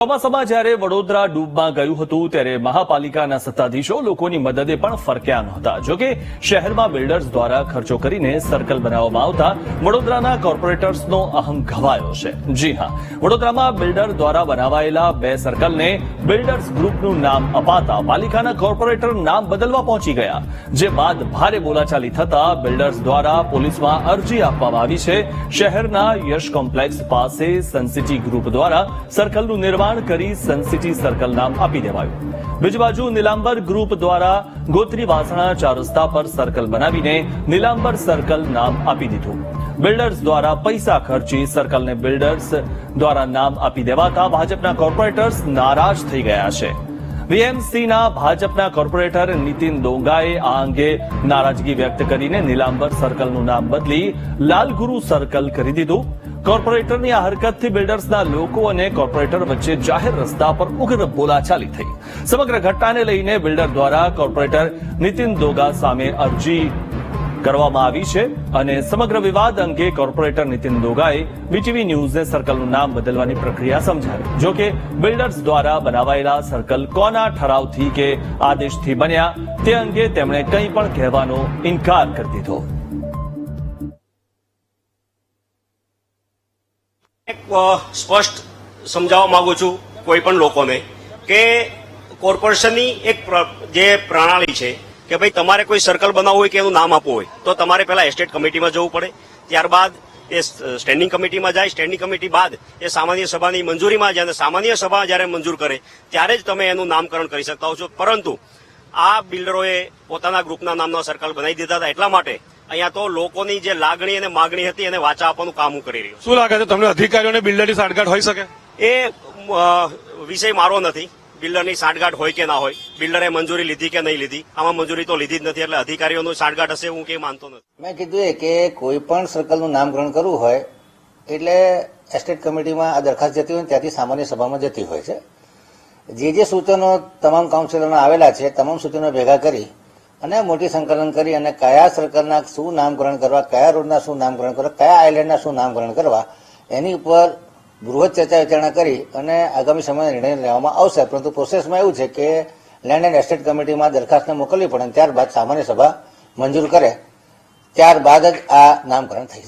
ચોમાસામાં જ્યારે વડોદરા ડૂબમાં ગયું હતું, ત્યારે મહાપાલિકાના સત્તાધીશો લોકોની મદદે પણ ફરક્યા નહોતા. જોકે શહેરમાં બિલ્ડર્સ દ્વારા ખર્ચો કરીને સર્કલ બનાવવામાં આવતા વડોદરાના કોર્પોરેટર્સનો અહમ ઘવાયો છે. જી હા, વડોદરામાં બિલ્ડર દ્વારા બનાવાયેલા બે સર્કલને બિલ્ડર્સ ગ્રુપનું નામ અપાતા પાલિકાના કોર્પોરેટર નામ બદલવા પહોંચી ગયા. જે બાદ ભારે બોલાચાલી થતા બિલ્ડર્સ દ્વારા પોલીસમાં અરજી આપવામાં આવી છે. શહેરના યશ કોમ્પ્લેક્સ પાસે સનસિટી ગ્રુપ દ્વારા સર્કલનું નિર્માણ કરી સનસિટી સર્કલ નામ આપી દેવાયું. બીજી બાજુ નીલાંબર ગ્રુપ દ્વારા ગોત્રી વાસણા ચાર રસ્તા પર સર્કલ બનાવીને નીલાંબર સર્કલ નામ આપી દીધું. બિલ્ડર્સ દ્વારા પૈસા ખર્ચી સર્કલને બિલ્ડર્સ દ્વારા નામ આપી દેવાતા ભાજપના કોર્પોરેટર્સ નારાજ થઈ ગયા છે. વીએમસીના ભાજપના કોર્પોરેટર નીતિન ડોંગાએ આ અંગે નારાજગી વ્યક્ત કરીને નીલાંબર સર્કલનું નામ બદલી લાલગુરુ સર્કલ કરી દીધું. કોર્પોરેટરની આ હરકતથી બિલ્ડર્સના લોકો અને કોર્પોરેટર વચ્ચે જાહેર રસ્તા પર ઉગ્ર બોલાચાલી થઈ. સમગ્ર ઘટનાને લઈને બિલ્ડર દ્વારા કોર્પોરેટર નીતિન દોગા સામે અરજી કરવામાં આવી છે અને સમગ્ર વિવાદ અંગે કોર્પોરેટર નીતિન દોગાએ બીટીવી ન્યૂઝને સર્કલનું નામ બદલવાની પ્રક્રિયા સમજાવી. જો કે બિલ્ડર્સ દ્વારા બનાવાયેલા સર્કલ કોના ઠરાવથી કે આદેશથી બન્યા તે અંગે તેમણે કંઈ પણ કહેવાનો ઇનકાર કરી દીધો. સ્પષ્ટ સમજાવવા માંગુ છું કોઈ પણ લોકોને કે કોર્પોરેશનની એક જે પ્રણાલી છે કે ભાઈ તમારે કોઈ સર્કલ બનાવવું હોય કે એનું નામ આપવું હોય, તો તમારે પહેલા એસ્ટેટ કમિટીમાં જવું પડે. ત્યારબાદ એ સ્ટેન્ડિંગ કમિટીમાં જાય. સ્ટેન્ડિંગ કમિટી બાદ એ સામાન્ય સભાની મંજૂરીમાં જાય અને સામાન્ય સભા જ્યારે મંજૂર કરે, ત્યારે જ તમે એનું નામકરણ કરી શકતા હો છો. પરંતુ આ બિલ્ડરોએ પોતાના ગ્રુપના નામનો સર્કલ બનાવી દીધા હતા એટલા માટે અહીંયા તો લોકોની જે લાગણી અને માગણી હતી એને વાચા આપવાનું કામ હું કરી રહ્યો શું લાગે છે તમને અધિકારીઓને બિલ્ડરની સાંઠગાંઠ હોઈ શકે? એ વિષય મારો નથી. બિલ્ડરની સાંઠગાંઠ હોય કે ના હોય બિલ્ડરે મંજૂરી લીધી કે નહીં લીધી આમાં મંજૂરી તો લીધી જ નથી એટલે અધિકારીઓનું સાંઠગાંઠ હશે હું કે માનતો નથી. મેં કીધું એ કે કોઈ પણ સર્કલનું નામકરણ કરવું હોય એટલે એસ્ટેટ કમિટીમાં આ દરખાસ્ત જતી હોય ને ત્યાંથી સામાન્ય સભામાં જતી હોય છે. જે જે સૂચનો તમામ કાઉન્સિલરના આવેલા છે તમામ સૂચનો ભેગા કરી અને મોટી સંકલન કરી અને કયા સર્કલના શું નામકરણ કરવા, કયા રોડના શું નામકરણ કરવા, કયા આઇલેન્ડના શું નામકરણ કરવા, એની ઉપર બૃહદ ચર્ચા વિચારણા કરી અને આગામી સમયમાં નિર્ણય લેવામાં આવશે. પરંતુ પ્રોસેસમાં એવું છે કે લેન્ડ એન્ડ એસ્ટેટ કમિટીમાં દરખાસ્તને મોકલવી પડે ત્યારબાદ સામાન્ય સભા મંજૂર કરે. ત્યારબાદ જ આ નામકરણ થઈ